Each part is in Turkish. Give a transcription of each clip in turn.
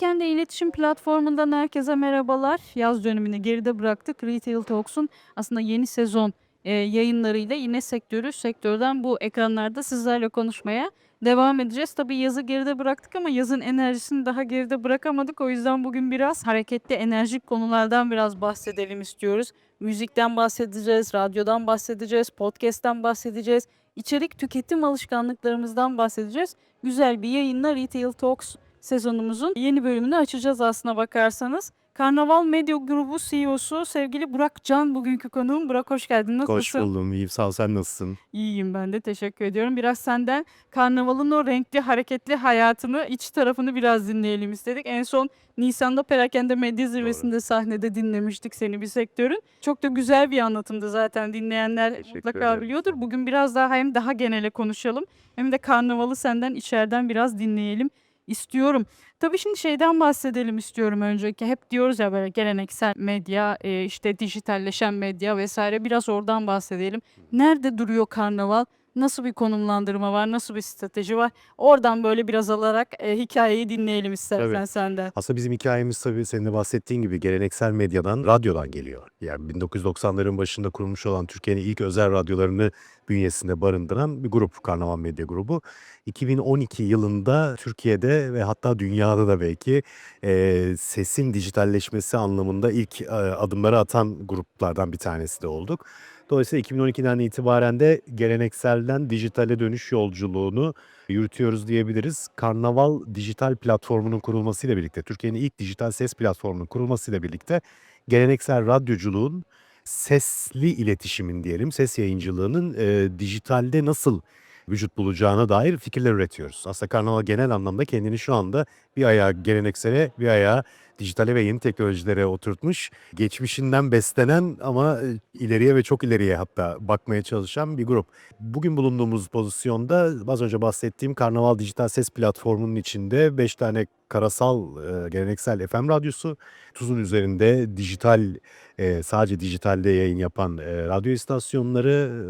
Perakende İletişim Platformu'ndan herkese merhabalar. Yaz dönemini geride bıraktık. Retail Talks'un aslında yeni sezon e, yayınlarıyla yine sektörü, sektörden bu ekranlarda sizlerle konuşmaya devam edeceğiz. Tabii yazı geride bıraktık ama yazın enerjisini daha geride bırakamadık. O yüzden bugün biraz hareketli, enerjik konulardan biraz bahsedelim istiyoruz. Müzikten bahsedeceğiz, radyodan bahsedeceğiz, podcast'ten bahsedeceğiz. İçerik tüketim alışkanlıklarımızdan bahsedeceğiz. Güzel bir yayınla Retail Talks sezonumuzun yeni bölümünü açacağız aslına bakarsanız. Karnaval Medya Grubu CEO'su sevgili Burak Can bugünkü konuğum. Burak hoş geldin. Nasılsın? Hoş buldum. İyiyim. Sağ ol. Sen nasılsın? İyiyim ben de teşekkür ediyorum. Biraz senden karnavalın o renkli hareketli hayatını iç tarafını biraz dinleyelim istedik. En son Nisan'da Perakende Medya Zirvesi'nde sahnede dinlemiştik seni bir sektörün. Çok da güzel bir anlatımdı zaten dinleyenler Teşekkür mutlaka ederim. biliyordur. Bugün biraz daha hem daha genele konuşalım hem de karnavalı senden içeriden biraz dinleyelim istiyorum. Tabii şimdi şeyden bahsedelim istiyorum öncelikle. Hep diyoruz ya böyle geleneksel medya, e, işte dijitalleşen medya vesaire biraz oradan bahsedelim. Nerede duruyor karnaval? Nasıl bir konumlandırma var? Nasıl bir strateji var? Oradan böyle biraz alarak e, hikayeyi dinleyelim istersen Tabii. senden. Aslında bizim hikayemiz tabii senin de bahsettiğin gibi geleneksel medyadan, radyodan geliyor. Yani 1990'ların başında kurulmuş olan Türkiye'nin ilk özel radyolarını bünyesinde barındıran bir grup, Karnaval Medya Grubu. 2012 yılında Türkiye'de ve hatta dünyada da belki eee, sesin dijitalleşmesi anlamında ilk eee, adımları atan gruplardan bir tanesi de olduk. Dolayısıyla 2012'den itibaren de gelenekselden dijitale dönüş yolculuğunu yürütüyoruz diyebiliriz. Karnaval dijital platformunun kurulmasıyla birlikte, Türkiye'nin ilk dijital ses platformunun kurulmasıyla birlikte geleneksel radyoculuğun sesli iletişimin diyelim, ses yayıncılığının e, dijitalde nasıl vücut bulacağına dair fikirler üretiyoruz. Aslında Karnaval genel anlamda kendini şu anda bir ayağı geleneksele, bir ayağı dijitale ve yeni teknolojilere oturtmuş, geçmişinden beslenen ama e, ileriye ve çok ileriye hatta bakmaya çalışan bir grup. Bugün bulunduğumuz pozisyonda az önce bahsettiğim Karnaval Dijital Ses Platformu'nun içinde 5 tane karasal e, geleneksel FM radyosu, tuzun üzerinde dijital e, sadece dijitalde yayın yapan radyo istasyonları,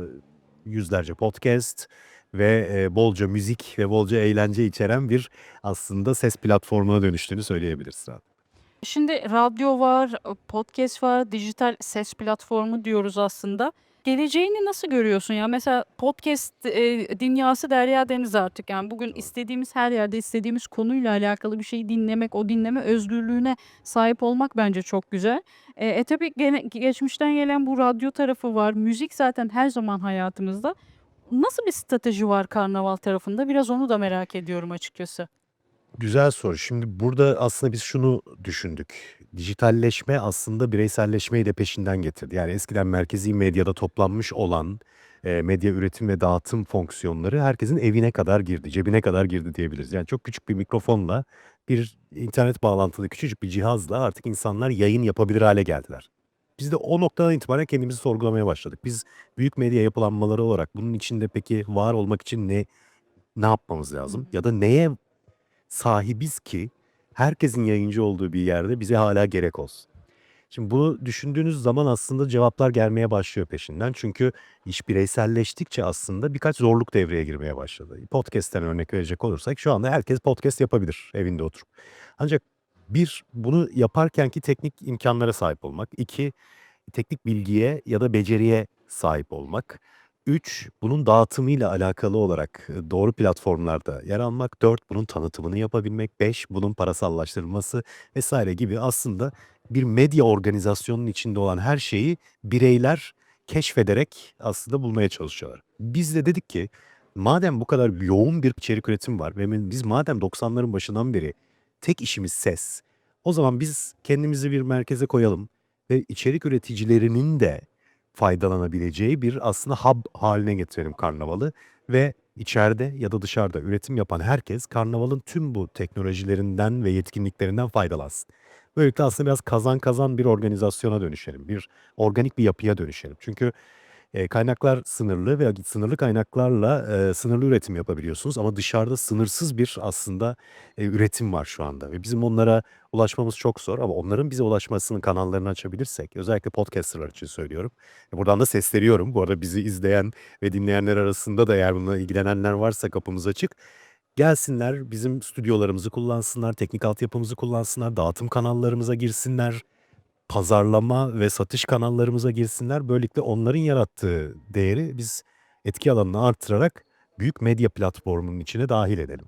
yüzlerce podcast ve bolca müzik ve bolca eğlence içeren bir aslında ses platformuna dönüştüğünü söyleyebiliriz. rahat. Şimdi radyo var, podcast var, dijital ses platformu diyoruz aslında. Geleceğini nasıl görüyorsun ya? Mesela podcast e, dünyası derya deniz artık. Yani bugün istediğimiz her yerde istediğimiz konuyla alakalı bir şeyi dinlemek, o dinleme özgürlüğüne sahip olmak bence çok güzel. E, e tabii gene, geçmişten gelen bu radyo tarafı var. Müzik zaten her zaman hayatımızda. Nasıl bir strateji var karnaval tarafında? Biraz onu da merak ediyorum açıkçası. Güzel soru. Şimdi burada aslında biz şunu düşündük. Dijitalleşme aslında bireyselleşmeyi de peşinden getirdi. Yani eskiden merkezi medyada toplanmış olan medya üretim ve dağıtım fonksiyonları herkesin evine kadar girdi, cebine kadar girdi diyebiliriz. Yani çok küçük bir mikrofonla, bir internet bağlantılı küçücük bir cihazla artık insanlar yayın yapabilir hale geldiler. Biz de o noktadan itibaren kendimizi sorgulamaya başladık. Biz büyük medya yapılanmaları olarak bunun içinde peki var olmak için ne ne yapmamız Hı lazım? hı. Ya da neye sahibiz ki herkesin yayıncı olduğu bir yerde bize hala gerek olsun? Şimdi bunu düşündüğünüz zaman aslında cevaplar gelmeye başlıyor peşinden. Çünkü iş bireyselleştikçe aslında birkaç zorluk devreye girmeye başladı. Podcast'ten örnek verecek olursak şu anda herkes podcast yapabilir evinde oturup. Ancak bir, bunu yaparkenki teknik imkanlara sahip olmak. İki, teknik bilgiye ya da beceriye sahip olmak. Üç, bunun dağıtımıyla alakalı olarak e, doğru platformlarda yer almak. Dört, bunun tanıtımını yapabilmek. Beş, bunun parasallaştırılması vesaire gibi aslında bir medya organizasyonunun içinde olan her şeyi bireyler keşfederek aslında bulmaya çalışıyorlar. Biz de dedik ki madem bu kadar yoğun bir içerik üretim var ve biz madem 90'ların başından beri tek işimiz ses, o zaman biz kendimizi bir merkeze koyalım ve içerik üreticilerinin de faydalanabileceği bir aslında hub haline getirelim karnavalı ve içeride ya da dışarıda üretim yapan herkes karnavalın tüm bu teknolojilerinden ve yetkinliklerinden faydalansın. Böylelikle aslında biraz kazan kazan bir organizasyona dönüşelim. Bir organik bir yapıya dönüşelim. Çünkü kaynaklar sınırlı ve sınırlı kaynaklarla e, sınırlı üretim yapabiliyorsunuz. Ama dışarıda sınırsız bir aslında e, üretim var şu anda. Ve bizim onlara ulaşmamız çok zor. Ama onların bize ulaşmasının kanallarını açabilirsek, özellikle podcasterlar için söylüyorum. E, buradan da sesleniyorum. Bu arada bizi izleyen ve dinleyenler arasında da eğer bununla ilgilenenler varsa kapımız açık. Gelsinler, bizim stüdyolarımızı kullansınlar, teknik altyapımızı kullansınlar, dağıtım kanallarımıza girsinler, pazarlama ve satış kanallarımıza girsinler. Böylelikle onların yarattığı değeri biz etki alanını artırarak büyük medya platformunun içine dahil edelim.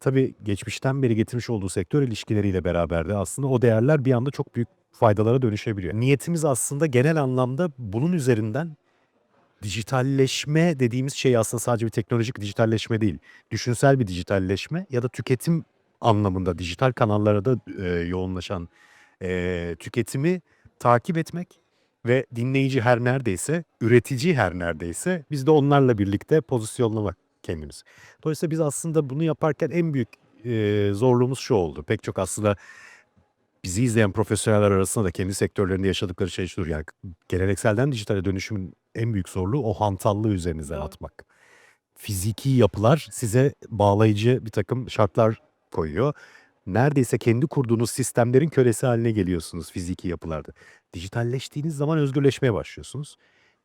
Tabii geçmişten beri getirmiş olduğu sektör ilişkileriyle beraber de aslında o değerler bir anda çok büyük faydalara dönüşebiliyor. Niyetimiz aslında genel anlamda bunun üzerinden dijitalleşme dediğimiz şey aslında sadece bir teknolojik dijitalleşme değil. Düşünsel bir dijitalleşme ya da tüketim anlamında dijital kanallara da e, yoğunlaşan e, tüketimi takip etmek ve dinleyici her neredeyse, üretici her neredeyse biz de onlarla birlikte pozisyonlamak kendimizi. Dolayısıyla biz aslında bunu yaparken en büyük e, zorluğumuz şu oldu. Pek çok aslında bizi izleyen profesyoneller arasında da kendi sektörlerinde yaşadıkları şey şudur. Yani gelenekselden dijitale dönüşümün en büyük zorluğu o hantallığı üzerinizden Doğru. atmak. Fiziki yapılar size bağlayıcı bir takım şartlar koyuyor. Neredeyse kendi kurduğunuz sistemlerin kölesi haline geliyorsunuz fiziki yapılarda. Dijitalleştiğiniz zaman özgürleşmeye başlıyorsunuz.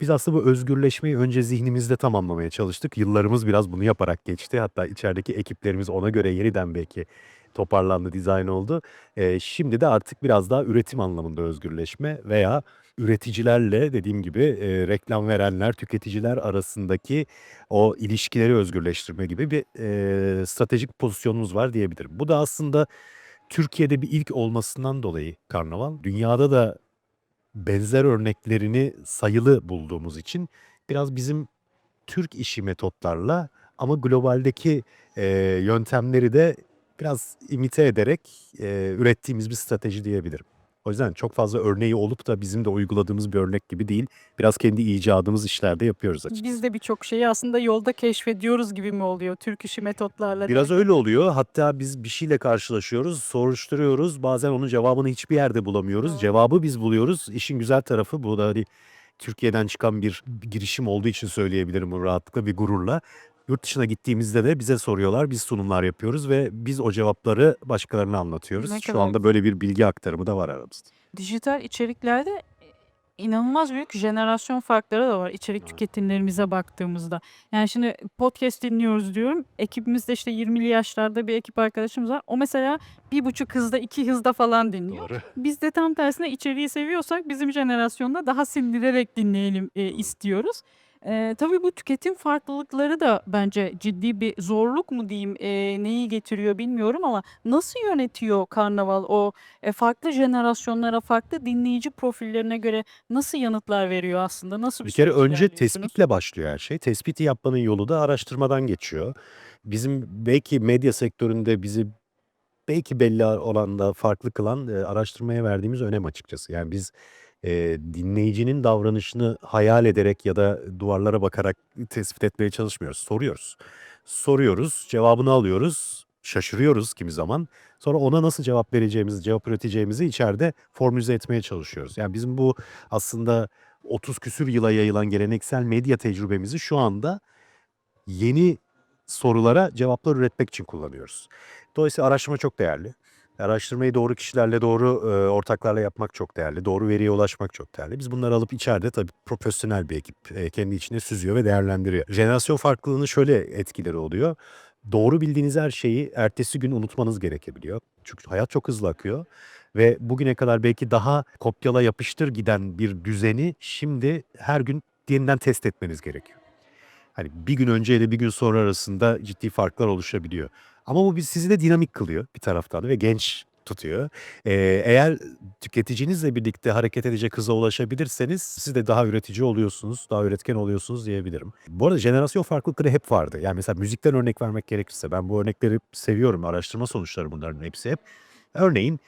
Biz aslında bu özgürleşmeyi önce zihnimizde tamamlamaya çalıştık. Yıllarımız biraz bunu yaparak geçti. Hatta içerideki ekiplerimiz ona göre yeniden belki toparlandı, dizayn oldu. Eee, şimdi de artık biraz daha üretim anlamında özgürleşme veya üreticilerle dediğim gibi eee, reklam verenler, tüketiciler arasındaki o ilişkileri özgürleştirme gibi bir eee, stratejik pozisyonumuz var diyebilirim. Bu da aslında Türkiye'de bir ilk olmasından dolayı karnaval, dünyada da benzer örneklerini sayılı bulduğumuz için biraz bizim Türk işi metotlarla ama globaldeki eee, yöntemleri de biraz imite ederek eee, ürettiğimiz bir strateji diyebilirim. O yüzden çok fazla örneği olup da bizim de uyguladığımız bir örnek gibi değil. Biraz kendi icadımız işlerde yapıyoruz açıkçası. Biz de birçok şeyi aslında yolda keşfediyoruz gibi mi oluyor Türk işi metotlarla? Biraz öyle oluyor. Hatta biz bir şeyle karşılaşıyoruz, soruşturuyoruz. Bazen onun cevabını hiçbir yerde bulamıyoruz. Doğru. Cevabı biz buluyoruz. İşin güzel tarafı bu da hani Türkiye'den çıkan bir girişim olduğu için söyleyebilirim bunu rahatlıkla bir gururla. Yurt dışına gittiğimizde de bize soruyorlar, biz sunumlar yapıyoruz ve biz o cevapları başkalarına anlatıyoruz. Ne Şu kadar anda böyle bir bilgi aktarımı da var aramızda. Dijital içeriklerde e, inanılmaz büyük jenerasyon farkları da var içerik Evet. tüketimlerimize baktığımızda. Yani şimdi podcast dinliyoruz diyorum. Ekibimizde işte 20'li yaşlarda bir ekip arkadaşımız var. O mesela bir buçuk hızda, iki hızda falan dinliyor. Doğru. Biz de tam tersine içeriği seviyorsak bizim jenerasyonda daha sindirerek dinleyelim e, istiyoruz. E, tabii bu tüketim farklılıkları da bence ciddi bir zorluk mu diyeyim, e, neyi getiriyor bilmiyorum ama nasıl yönetiyor Karnaval o e, farklı jenerasyonlara, farklı dinleyici profillerine göre nasıl yanıtlar veriyor aslında? Nasıl bir Bir kere süreç önce ilerliyorsunuz? tespitle başlıyor her şey. Tespiti yapmanın yolu da araştırmadan geçiyor. Bizim belki medya sektöründe bizi belki belli oranda farklı kılan e, araştırmaya verdiğimiz önem açıkçası. Yani biz e, dinleyicinin davranışını hayal ederek ya da duvarlara bakarak tespit etmeye çalışmıyoruz. Soruyoruz. Soruyoruz, cevabını alıyoruz, şaşırıyoruz kimi zaman. Sonra ona nasıl cevap vereceğimizi, cevap üreteceğimizi içeride formülize etmeye çalışıyoruz. Yani bizim bu aslında 30 küsür yıla yayılan geleneksel medya tecrübemizi şu anda yeni sorulara cevaplar üretmek için kullanıyoruz. Dolayısıyla araştırma çok değerli. Araştırmayı doğru kişilerle, doğru e, ortaklarla yapmak çok değerli. Doğru veriye ulaşmak çok değerli. Biz bunları alıp içeride tabii profesyonel bir ekip e, kendi içinde süzüyor ve değerlendiriyor. Jenerasyon farklılığının şöyle etkileri oluyor. Doğru bildiğiniz her şeyi ertesi gün unutmanız gerekebiliyor. Çünkü hayat çok hızlı akıyor ve bugüne kadar belki daha kopyala yapıştır giden bir düzeni şimdi her gün yeniden test etmeniz gerekiyor. Hani bir gün önce ile bir gün sonra arasında ciddi farklar oluşabiliyor. Ama bu biz sizi de dinamik kılıyor bir taraftan ve genç tutuyor. Ee, eğer tüketicinizle birlikte hareket edecek hıza ulaşabilirseniz siz de daha üretici oluyorsunuz, daha üretken oluyorsunuz diyebilirim. Bu arada jenerasyon farklılıkları hep vardı. Yani mesela müzikten örnek vermek gerekirse ben bu örnekleri seviyorum. Araştırma sonuçları bunların hepsi hep. Örneğin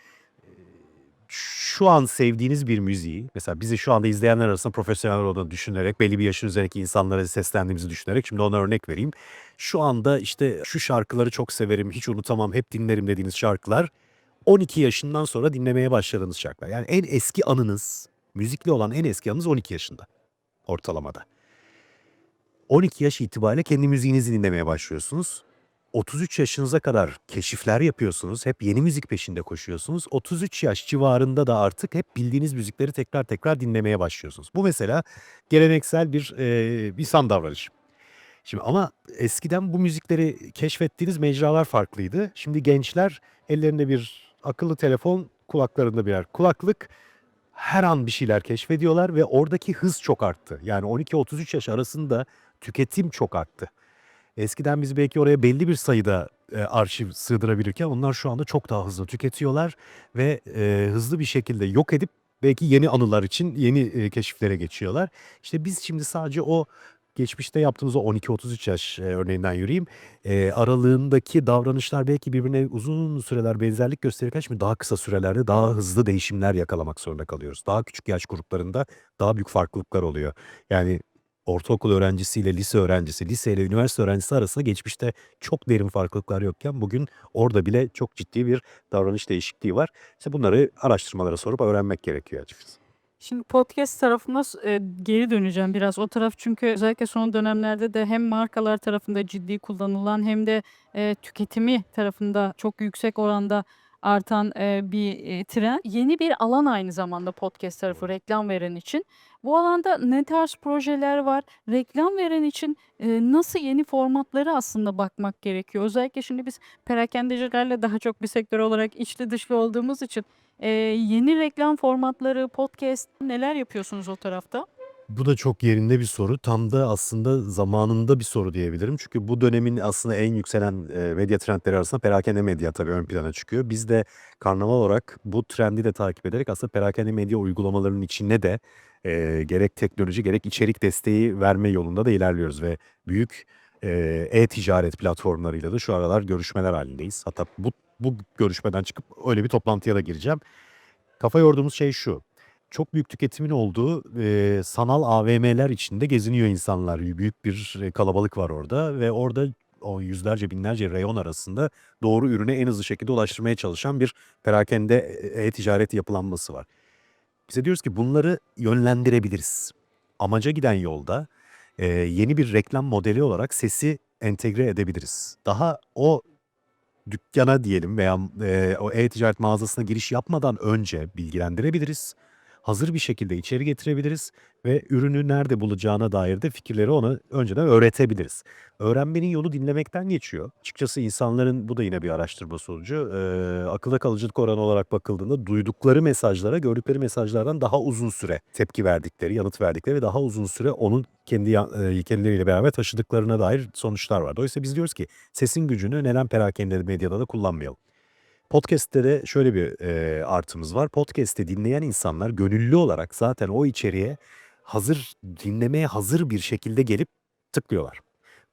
şu an sevdiğiniz bir müziği, mesela bizi şu anda izleyenler arasında profesyoneller olduğunu düşünerek, belli bir yaşın üzerindeki insanlara seslendiğimizi düşünerek, şimdi ona örnek vereyim. Şu anda işte şu şarkıları çok severim, hiç unutamam, hep dinlerim dediğiniz şarkılar 12 yaşından sonra dinlemeye başladığınız şarkılar. Yani en eski anınız, müzikle olan en eski anınız 12 yaşında ortalamada. 12 yaş itibariyle kendi müziğinizi dinlemeye başlıyorsunuz. 33 yaşınıza kadar keşifler yapıyorsunuz. Hep yeni müzik peşinde koşuyorsunuz. 33 yaş civarında da artık hep bildiğiniz müzikleri tekrar tekrar dinlemeye başlıyorsunuz. Bu mesela geleneksel bir e, insan davranışı. Şimdi ama eskiden bu müzikleri keşfettiğiniz mecralar farklıydı. Şimdi gençler ellerinde bir akıllı telefon, kulaklarında birer kulaklık. Her an bir şeyler keşfediyorlar ve oradaki hız çok arttı. Yani 12-33 yaş arasında tüketim çok arttı. Eskiden biz belki oraya belli bir sayıda e, arşiv sığdırabilirken onlar şu anda çok daha hızlı tüketiyorlar ve e, hızlı bir şekilde yok edip belki yeni anılar için yeni e, keşiflere geçiyorlar. İşte biz şimdi sadece o geçmişte yaptığımız o 12-33 yaş e, örneğinden yürüyeyim. E, aralığındaki davranışlar belki birbirine uzun süreler benzerlik gösterirken şimdi daha kısa sürelerde daha hızlı değişimler yakalamak zorunda kalıyoruz. Daha küçük yaş gruplarında daha büyük farklılıklar oluyor. Yani ortaokul öğrencisiyle lise öğrencisi, lise ile üniversite öğrencisi arasında geçmişte çok derin farklılıklar yokken bugün orada bile çok ciddi bir davranış değişikliği var. İşte bunları araştırmalara sorup öğrenmek gerekiyor açıkçası. Şimdi podcast tarafına e, geri döneceğim biraz. O taraf çünkü özellikle son dönemlerde de hem markalar tarafında ciddi kullanılan hem de e, tüketimi tarafında çok yüksek oranda artan e, bir e, trend. Yeni bir alan aynı zamanda podcast tarafı reklam veren için. Bu alanda ne tarz projeler var? Reklam veren için e, nasıl yeni formatları aslında bakmak gerekiyor? Özellikle şimdi biz perakendecilerle daha çok bir sektör olarak içli dışlı olduğumuz için e, yeni reklam formatları, podcast neler yapıyorsunuz o tarafta? Bu da çok yerinde bir soru. Tam da aslında zamanında bir soru diyebilirim. Çünkü bu dönemin aslında en yükselen e, medya trendleri arasında perakende medya tabii ön plana çıkıyor. Biz de karnaval olarak bu trendi de takip ederek aslında perakende medya uygulamalarının içine de e, gerek teknoloji gerek içerik desteği verme yolunda da ilerliyoruz ve büyük e, e-ticaret platformlarıyla da şu aralar görüşmeler halindeyiz. Hatta bu bu görüşmeden çıkıp öyle bir toplantıya da gireceğim. Kafa yorduğumuz şey şu. Çok büyük tüketimin olduğu e, sanal AVM'ler içinde geziniyor insanlar. Büyük bir e, kalabalık var orada ve orada o yüzlerce binlerce reyon arasında doğru ürüne en hızlı şekilde ulaştırmaya çalışan bir perakende e, e-ticaret yapılanması var. Bize diyoruz ki bunları yönlendirebiliriz. Amaca giden yolda e, yeni bir reklam modeli olarak sesi entegre edebiliriz. Daha o dükkana diyelim veya e, o e-ticaret mağazasına giriş yapmadan önce bilgilendirebiliriz. Hazır bir şekilde içeri getirebiliriz ve ürünü nerede bulacağına dair de fikirleri ona önceden öğretebiliriz. Öğrenmenin yolu dinlemekten geçiyor. Açıkçası insanların bu da yine bir araştırma sonucu. E, akılda kalıcılık oranı olarak bakıldığında duydukları mesajlara gördükleri mesajlardan daha uzun süre tepki verdikleri, yanıt verdikleri ve daha uzun süre onun kendi e, kendileriyle beraber taşıdıklarına dair sonuçlar var. Dolayısıyla biz diyoruz ki sesin gücünü neden perakende medyada da kullanmayalım? Podcast'te de şöyle bir e, artımız var. Podcast'te dinleyen insanlar gönüllü olarak zaten o içeriğe hazır dinlemeye hazır bir şekilde gelip tıklıyorlar.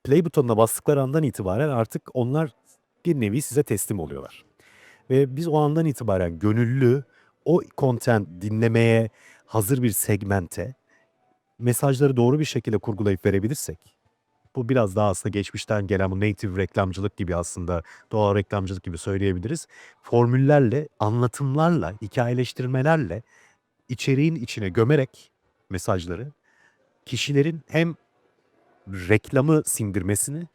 Play butonuna bastıkları andan itibaren artık onlar bir nevi size teslim oluyorlar. Ve biz o andan itibaren gönüllü o content dinlemeye hazır bir segmente mesajları doğru bir şekilde kurgulayıp verebilirsek bu biraz daha aslında geçmişten gelen bu native reklamcılık gibi aslında doğal reklamcılık gibi söyleyebiliriz. Formüllerle, anlatımlarla, hikayeleştirmelerle içeriğin içine gömerek mesajları kişilerin hem reklamı sindirmesini,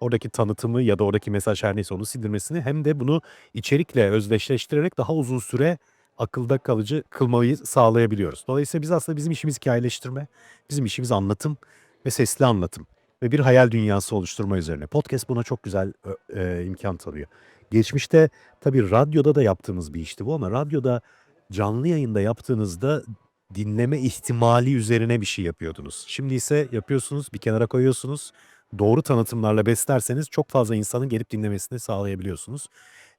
oradaki tanıtımı ya da oradaki mesaj her neyse onu sindirmesini hem de bunu içerikle özdeşleştirerek daha uzun süre akılda kalıcı kılmayı sağlayabiliyoruz. Dolayısıyla biz aslında bizim işimiz hikayeleştirme, bizim işimiz anlatım ve sesli anlatım ve bir hayal dünyası oluşturma üzerine. Podcast buna çok güzel e, imkan tanıyor. Geçmişte tabii radyoda da yaptığımız bir işti bu ama radyoda canlı yayında yaptığınızda dinleme ihtimali üzerine bir şey yapıyordunuz. Şimdi ise yapıyorsunuz, bir kenara koyuyorsunuz. Doğru tanıtımlarla beslerseniz çok fazla insanın gelip dinlemesini sağlayabiliyorsunuz.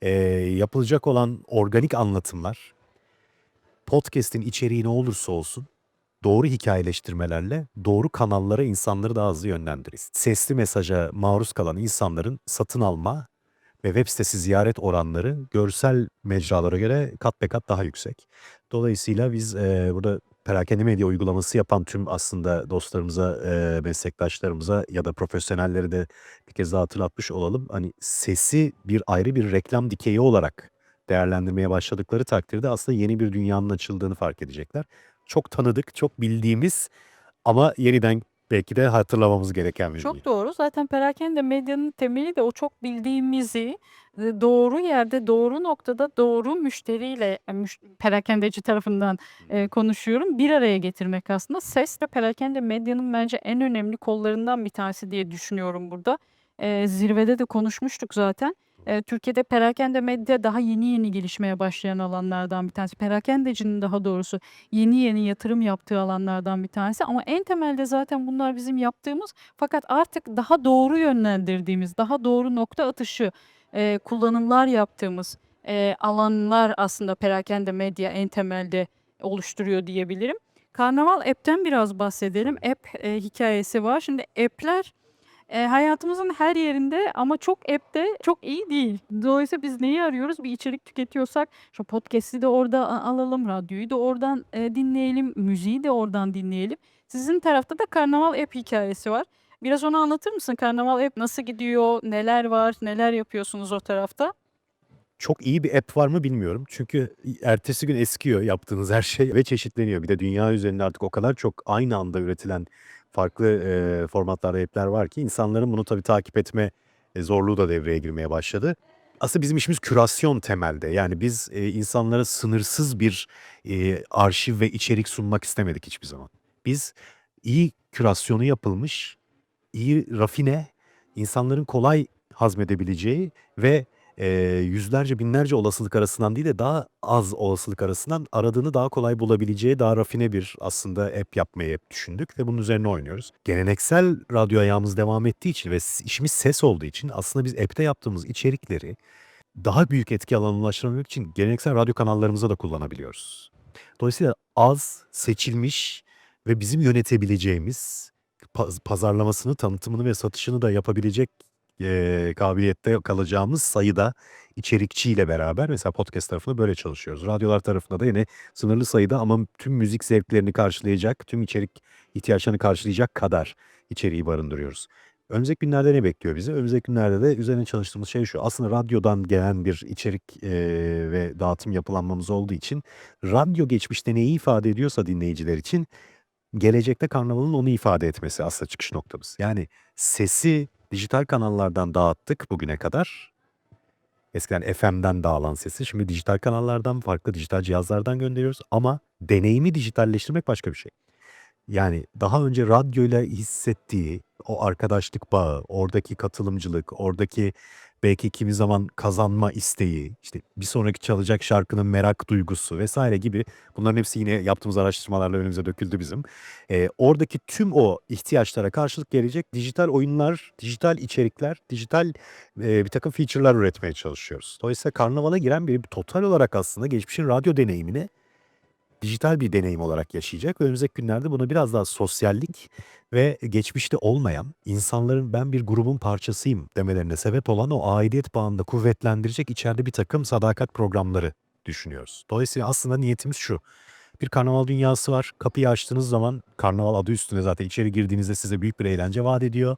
Ee, yapılacak olan organik anlatımlar, podcast'in içeriği ne olursa olsun doğru hikayeleştirmelerle doğru kanallara insanları daha hızlı yönlendiririz. Sesli mesaja maruz kalan insanların satın alma ve web sitesi ziyaret oranları görsel mecralara göre kat be kat daha yüksek. Dolayısıyla biz e, burada perakende medya uygulaması yapan tüm aslında dostlarımıza, e, meslektaşlarımıza ya da profesyonelleri de bir kez daha hatırlatmış olalım. Hani sesi bir ayrı bir reklam dikeyi olarak değerlendirmeye başladıkları takdirde aslında yeni bir dünyanın açıldığını fark edecekler. Çok tanıdık, çok bildiğimiz ama yeniden belki de hatırlamamız gereken bir. Çok doğru. Zaten perakende medyanın temeli de o çok bildiğimizi e, doğru yerde, doğru noktada, doğru müşteriyle, e, müş perakendeci tarafından, eee, konuşuyorum, bir araya getirmek aslında. Ses de perakende medyanın bence en önemli kollarından bir tanesi diye düşünüyorum burada. Eee, zirvede de konuşmuştuk zaten. Eee, Türkiye'de perakende medya daha yeni yeni gelişmeye başlayan alanlardan bir tanesi. Perakendecinin daha doğrusu yeni yeni yatırım yaptığı alanlardan bir tanesi ama en temelde zaten bunlar bizim yaptığımız fakat artık daha doğru yönlendirdiğimiz, daha doğru nokta atışı, eee, kullanımlar yaptığımız, eee, alanlar aslında perakende medya en temelde oluşturuyor diyebilirim. Karnaval App'ten biraz bahsedelim. App, eee, hikâyesi var. Şimdi app'ler, eee, hayatımızın her yerinde ama çok app de çok iyi değil. Dolayısıyla biz neyi arıyoruz? Bir içerik tüketiyorsak şu podcast'i de orada alalım, radyoyu da oradan, eee, dinleyelim, müziği de oradan dinleyelim. Sizin tarafta da Karnaval App hikâyesi var. Biraz onu anlatır mısın? Karnaval App nasıl gidiyor? Neler var? Neler yapıyorsunuz o tarafta? Çok iyi bir app var mı bilmiyorum. Çünkü ertesi gün eskiyor yaptığınız her şey ve çeşitleniyor. Bir de dünya üzerinde artık o kadar çok aynı anda üretilen farklı, eee, formatlarda app'ler var ki insanların bunu tabii takip etme, eee, zorluğu da devreye girmeye başladı. Aslında bizim işimiz kürasyon temelde. Yani biz, eee, insanlara sınırsız bir, eee, arşiv ve içerik sunmak istemedik hiçbir zaman. Biz iyi kürasyonu yapılmış, iyi rafine, insanların kolay hazmedebileceği ve, eee, yüzlerce, binlerce olasılık arasından değil de daha az olasılık arasından aradığını daha kolay bulabileceği daha rafine bir aslında app yapmayı hep düşündük ve bunun üzerine oynuyoruz. Geleneksel radyo ayağımız devam ettiği için ve işimiz ses olduğu için aslında biz app'te yaptığımız içerikleri daha büyük etki alanına ulaştırabilmek için geleneksel radyo kanallarımızda da kullanabiliyoruz. Dolayısıyla az, seçilmiş ve bizim yönetebileceğimiz, paz pazarlamasını, tanıtımını ve satışını da yapabilecek, eee, kabiliyette kalacağımız sayıda içerikçiyle beraber mesela podcast tarafında böyle çalışıyoruz. Radyolar tarafında da yine sınırlı sayıda ama tüm müzik zevklerini karşılayacak, tüm içerik ihtiyaçlarını karşılayacak kadar içeriği barındırıyoruz. Önümüzdeki günlerde ne bekliyor bizi? Önümüzdeki günlerde de üzerine çalıştığımız şey şu: Aslında radyodan gelen bir içerik, eee, ve dağıtım yapılanmamız olduğu için radyo geçmişte neyi ifade ediyorsa dinleyiciler için gelecekte Karnaval'ın onu ifade etmesi aslında çıkış noktamız. Yani sesi dijital kanallardan dağıttık bugüne kadar. Eskiden FM'den dağılan sesi şimdi dijital kanallardan, farklı dijital cihazlardan gönderiyoruz ama deneyimi dijitalleştirmek başka bir şey. Yani daha önce radyoyla hissettiği o arkadaşlık bağı, oradaki katılımcılık, oradaki belki kimi zaman kazanma isteği, işte bir sonraki çalacak şarkının merak duygusu vs. gibi bunların hepsi yine yaptığımız araştırmalarla önümüze döküldü bizim. Eee, oradaki tüm o ihtiyaçlara karşılık gelecek dijital oyunlar, dijital içerikler, dijital, eee, birtakım feature'lar üretmeye çalışıyoruz. Dolayısıyla Karnaval'a giren biri total olarak aslında geçmişin radyo deneyimini dijital bir deneyim olarak yaşayacak önümüzdeki günlerde buna biraz daha sosyallik ve geçmişte olmayan, insanların "Ben bir grubun parçasıyım." demelerine sebep olan o aidiyet bağını da kuvvetlendirecek içeride birtakım sadakat programları düşünüyoruz. Dolayısıyla aslında niyetimiz şu: Bir karnaval dünyası var. Kapıyı açtığınız zaman karnaval adı üstünde zaten içeri girdiğinizde size büyük bir eğlence vaat ediyor.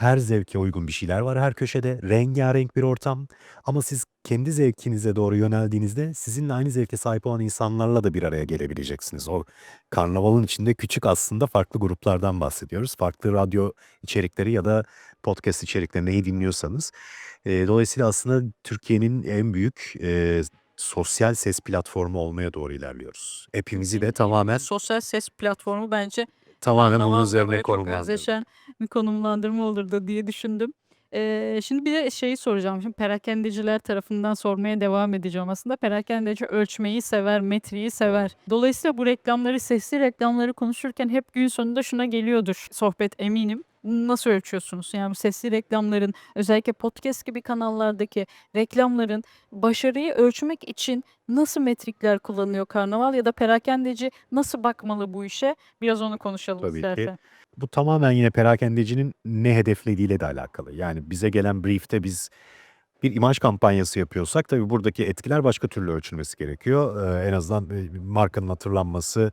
Her zevke uygun bir şeyler var her köşede. Rengârenk bir ortam ama siz kendi zevkinize doğru yöneldiğinizde sizinle aynı zevke sahip olan insanlarla da bir araya gelebileceksiniz. O karnavalın içinde küçük aslında farklı gruplardan bahsediyoruz. Farklı radyo içerikleri ya da podcast içerikleri neyi dinliyorsanız. Eee, dolayısıyla aslında Türkiye'nin en büyük, eee, sosyal ses platformu olmaya doğru ilerliyoruz. App'imizi de tamamen Sosyal ses platformu bence Tamamen Karnaval üzerine konumlandırdık. benzeşen bir konumlandırma olurdu diye düşündüm. Eee, şimdi bir de şeyi soracağım. Şimdi perakendeciler tarafından sormaya devam edeceğim aslında. Perakendeci ölçmeyi sever, metreyi sever. Dolayısıyla bu reklamları, sesli reklamları konuşurken hep gün sonunda şuna geliyordur sohbet eminim. Nasıl ölçüyorsunuz? Yani bu sesli reklamların, özellikle podcast gibi kanallardaki reklamların başarıyı ölçmek için nasıl metrikler kullanıyor Karnaval ya da perakendeci nasıl bakmalı bu işe? Biraz onu konuşalım Tabii ki. istersen. Bu tamamen yine perakendecinin ne hedeflediğiyle de alakalı. Yani bize gelen brief'te biz bir imaj kampanyası yapıyorsak tabii buradaki etkiler başka türlü ölçülmesi gerekiyor. Eee, en azından, eee, markanın hatırlanması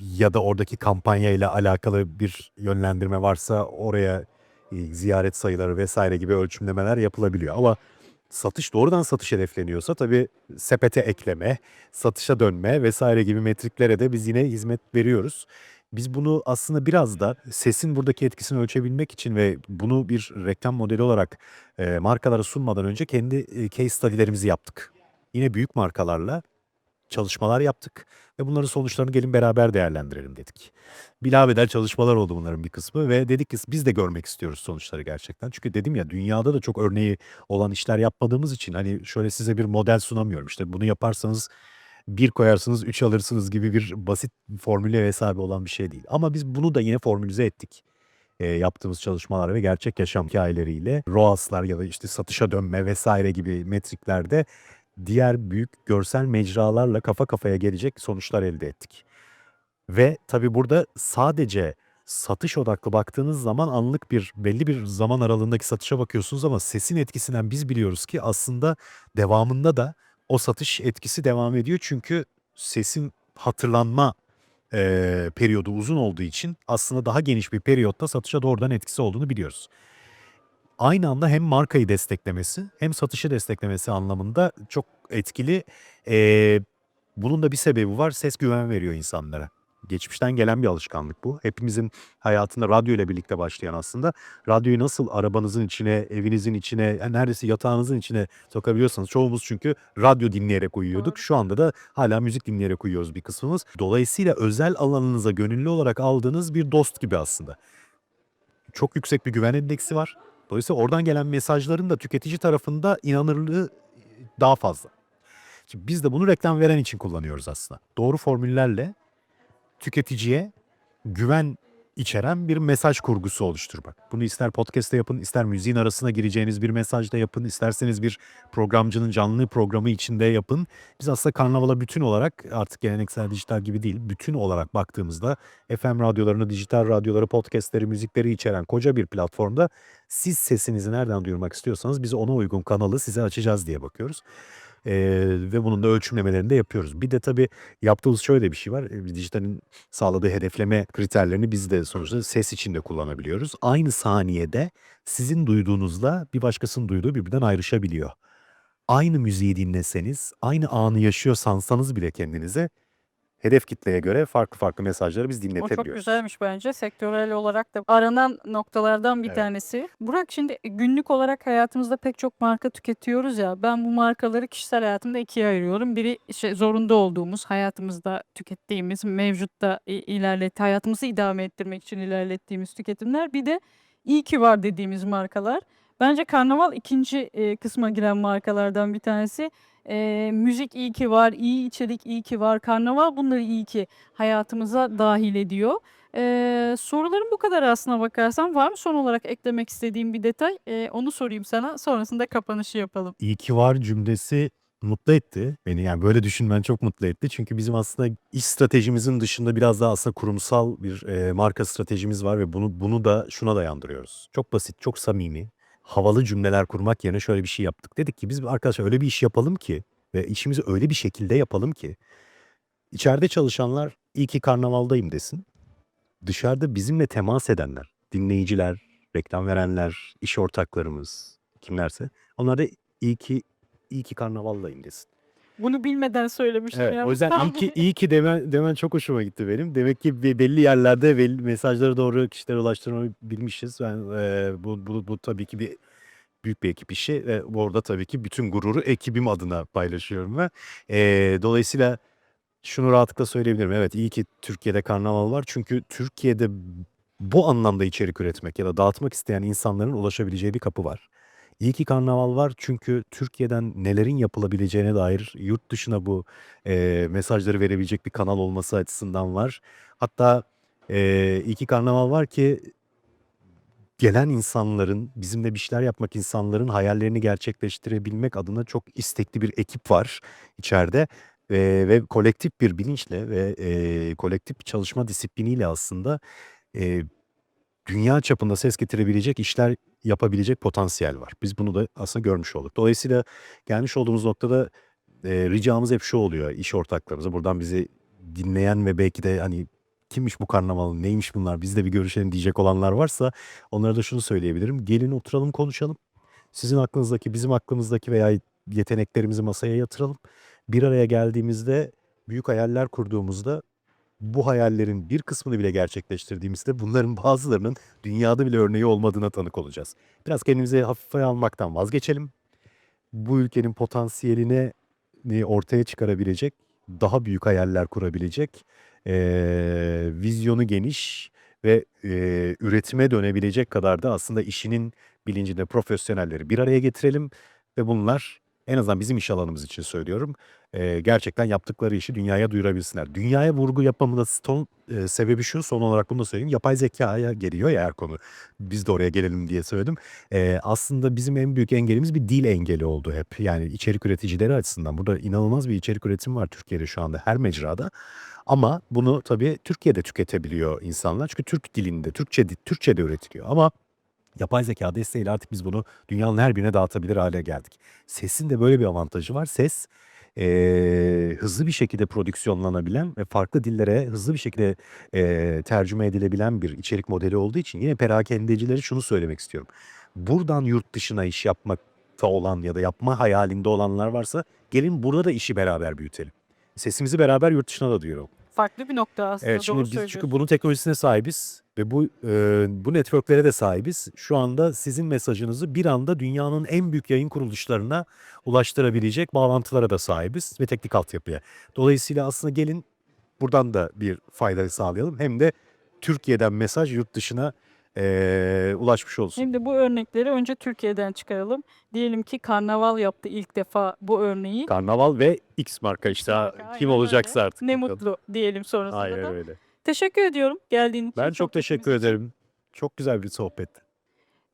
ya da oradaki kampanyayla alakalı bir yönlendirme varsa oraya, iii, ziyaret sayıları vs. gibi ölçümlemeler yapılabiliyor ama satış doğrudan satış hedefleniyorsa tabii sepete ekleme, satışa dönme vs. gibi metriklere de biz yine hizmet veriyoruz. Biz bunu aslında biraz da sesin buradaki etkisini ölçebilmek için ve bunu bir reklam modeli olarak, eee, markalara sunmadan önce kendi, eee, case study'lerimizi yaptık. Yine büyük markalarla çalışmalar yaptık ve bunların sonuçlarını gelin beraber değerlendirelim dedik. Bilabeder çalışmalar oldu bunların bir kısmı ve dedik ki biz de görmek istiyoruz sonuçları gerçekten. Çünkü dedim ya dünyada da çok örneği olan işler yapmadığımız için hani şöyle size bir model sunamıyorum. İşte bunu yaparsanız 1 koyarsınız 3 alırsınız gibi bir basit formüle hesabı olan bir şey değil. Ama biz bunu da yine formülize ettik. Eee, yaptığımız çalışmalar ve gerçek yaşam hikâyeleriyle ROAS'lar ya da işte satışa dönme vs. gibi metriklerde diğer büyük görsel mecralarla kafa kafaya gelecek sonuçlar elde ettik. Ve tabii burada sadece satış odaklı baktığınız zaman anlık bir belli bir zaman aralığındaki satışa bakıyorsunuz ama sesin etkisinden biz biliyoruz ki aslında devamında da o satış etkisi devam ediyor. Çünkü sesin hatırlanma, eee, periyodu uzun olduğu için aslında daha geniş bir periyotta satışa doğrudan etkisi olduğunu biliyoruz. Aynı anda hem markayı desteklemesi hem satışı desteklemesi anlamında çok etkili. Eee, bunun da bir sebebi var. Ses güven veriyor insanlara. Geçmişten gelen bir alışkanlık bu. Hepimizin hayatında radyoyla birlikte başlayan aslında radyoyu nasıl arabanızın içine, evinizin içine, ya neredeyse yatağınızın içine sokabiliyorsanız çoğumuz çünkü radyo dinleyerek uyuyorduk. Şu anda da hâlâ müzik dinleyerek uyuyoruz bir kısmımız. Dolayısıyla özel alanınıza gönüllü olarak aldığınız bir dost gibi aslında. Çok yüksek bir güven endeksi var. Dolayısıyla oradan gelen mesajların da tüketici tarafında inanırlığı, eee, daha fazla. Şimdi biz de bunu reklam veren için kullanıyoruz aslında. Doğru formüllerle tüketiciye güven içeren bir mesaj kurgusu oluşturmak. Bunu ister podcast'te yapın, ister müziğin arasına gireceğiniz bir mesajda yapın, isterseniz bir programcının canlı programı içinde yapın. Biz aslında karnavala bütün olarak artık geleneksel dijital gibi değil, bütün olarak baktığımızda FM radyolarını, dijital radyoları, podcast'leri, müzikleri içeren koca bir platformda siz sesinizi nereden duyurmak istiyorsanız biz ona uygun kanalı size açacağız diye bakıyoruz. Eee, ve bunun da ölçümlemelerini de yapıyoruz. Bir de tabii yaptığımız şöyle bir şey var. Eee, dijitalin sağladığı hedefleme kriterlerini biz de sonuçta ses için de kullanabiliyoruz. Aynı saniyede sizin duyduğunuzla bir başkasının duyduğu birbirinden ayrışabiliyor. Aynı müziği dinleseniz, aynı anı yaşıyor sansanız bile kendinize hedef kitleye göre farklı farklı mesajları biz O çok dinletebiliyoruz. güzelmiş bence. Sektörel olarak da aranan noktalardan bir Evet. tanesi. Burak şimdi günlük olarak hayatımızda pek çok marka tüketiyoruz ya. Ben bu markaları kişisel hayatımda ikiye ayırıyorum. Biri işte zorunda olduğumuz, hayatımızda tükettiğimiz, mevcutta ilerlet hayatımızı idame ettirmek için ilerlettiğimiz tüketimler. Bir de iyi ki var dediğimiz markalar. Bence Karnaval 2'nci, eee, kısma giren markalardan bir tanesi. Eee, müzik iyi ki var, iyi içerik iyi ki var. Karnaval bunları iyi ki hayatımıza dâhil ediyor. Eee, sorularım bu kadar aslına bakarsan. Var mı son olarak eklemek istediğin bir detay? Eee, onu sorayım sana. Sonrasında kapanışı yapalım. İyi ki var cümlesi mutlu etti beni. Yani böyle düşünmen çok mutlu etti. Çünkü bizim aslında iş stratejimizin dışında biraz daha aslında kurumsal bir, eee, marka stratejimiz var ve bunu bunu da şuna dayandırıyoruz. Çok basit, çok samimi, havalı cümleler kurmak yerine şöyle bir şey yaptık. Dedik ki biz arkadaşlar öyle bir iş yapalım ki ve işimizi öyle bir şekilde yapalım ki içeride çalışanlar iyi ki karnavaldayım desin. Dışarıda bizimle temas edenler, dinleyiciler, reklam verenler, iş ortaklarımız kimlerse onlar da iyi ki iyi ki karnavaldayım desin. Bunu bilmeden söylemiştim Evet, ya. o yüzden iyi ki iyi ki demen demen çok hoşuma gitti benim. Demek ki be belli yerlerde belli mesajları doğru kişilere ulaştırmayı bilmişiz. Ben, eee, bu bu bu tabii ki bir büyük bir ekip işi ve orada tabii ki bütün gururu ekibim adına paylaşıyorum ben. Eee, dolayısıyla şunu rahatlıkla söyleyebilirim. Evet, iyi ki Türkiye'de karnaval var. Çünkü Türkiye'de bu anlamda içerik üretmek ya da dağıtmak isteyen insanların ulaşabileceği bir kapı var. İyi ki karnaval var çünkü Türkiye'den nelerin yapılabileceğine dair yurt dışına bu, eee, mesajları verebilecek bir kanal olması açısından var. Hatta, eee, iyi ki karnaval var ki gelen insanların, bizimle bir şeyler yapmak insanların hayallerini gerçekleştirebilmek adına çok istekli bir ekip var içeride, eee, ve kolektif bir bilinçle ve, eee, kolektif bir çalışma disipliniyle aslında, eee, dünya çapında ses getirebilecek işler yapabilecek potansiyel var. Biz bunu da aslında görmüş olduk. Dolayısıyla gelmiş olduğumuz noktada, eee, ricamız hep şu oluyor iş ortaklarımıza, buradan bizi dinleyen ve belki de, hani, "Kimmiş bu karnaval, neymiş bunlar, biz de bir görüşelim." diyecek olanlar varsa onlara da şunu söyleyebilirim. Gelin oturalım konuşalım. Sizin aklınızdaki, bizim aklımızdaki veya yeteneklerimizi masaya yatıralım. Bir araya geldiğimizde, büyük hayaller kurduğumuzda bu hayallerin bir kısmını bile gerçekleştirdiğimizde bunların bazılarının dünyada bile örneği olmadığına tanık olacağız. Biraz kendimizi hafife almaktan vazgeçelim. Bu ülkenin potansiyeline ortaya çıkarabilecek, daha büyük hayaller kurabilecek, eee, vizyonu geniş ve, eee, üretime dönebilecek kadar da aslında işinin bilincinde profesyonelleri bir araya getirelim ve bunlar en azından bizim iş alanımız için söylüyorum, eee, gerçekten yaptıkları işi dünyaya duyurabilsinler. Dünyaya vurgu yapmamın da son eee, sebebi şu, son olarak bunu da söyleyeyim. Yapay zekâya geliyor ya her konu. Biz de oraya gelelim diye söyledim. Eee, aslında bizim en büyük engelimiz bir dil engeli oldu hep. Yani içerik üreticileri açısından. Burada inanılmaz bir içerik üretimi var Türkiye'de şu anda her mecrada. Ama bunu tabii Türkiye'de tüketebiliyor insanlar. Çünkü Türk dilinde, Türkçe Türkçe'de üretiliyor ama yapay zekâ desteğiyle artık biz bunu dünyanın her birine dağıtabilir hâle geldik. Sesin de böyle bir avantajı var. Ses, eee, hızlı bir şekilde prodüksiyonlanabilen ve farklı dillere hızlı bir şekilde, eee, tercüme edilebilen bir içerik modeli olduğu için yine perakendecilere şunu söylemek istiyorum. Buradan yurt dışına iş yapmakta olan ya da yapma hayalinde olanlar varsa gelin burada da işi beraber büyütelim. Sesimizi beraber yurt dışına da duyuralım. Farklı bir nokta aslında, Evet, şimdi doğru biz çünkü bunun teknolojisine sahibiz ve bu, eee, bu network'lere de sahibiz. Şu anda sizin mesajınızı bir anda dünyanın en büyük yayın kuruluşlarına ulaştırabilecek bağlantılara da sahibiz ve teknik altyapıya. Dolayısıyla aslında gelin buradan da bir fayda sağlayalım. Hem de Türkiye'den mesaj yurt dışına, eee, ulaşmış olsun. Şimdi bu örnekleri önce Türkiye'den çıkaralım. Diyelim ki Karnaval yaptı ilk defa bu örneği. Karnaval ve X marka işte ha, kim Aynen öyle. olacaksa artık Ne bakalım. mutlu diyelim sonrasında Aynen da. öyle. Teşekkür ediyorum geldiğin için. Ben çok teşekkür sohbetimiz için. ederim. Çok güzel bir sohbetti.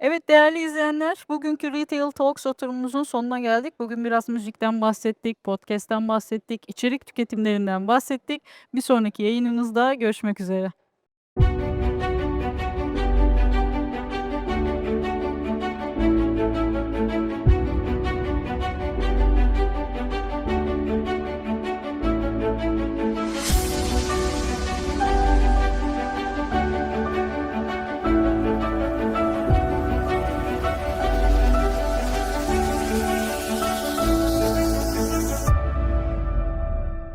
Evet değerli izleyenler, bugünkü Retail Talks oturumumuzun sonuna geldik. Bugün biraz müzikten bahsettik, podcast'ten bahsettik, içerik tüketimlerinden bahsettik. Bir sonraki yayınımızda görüşmek üzere.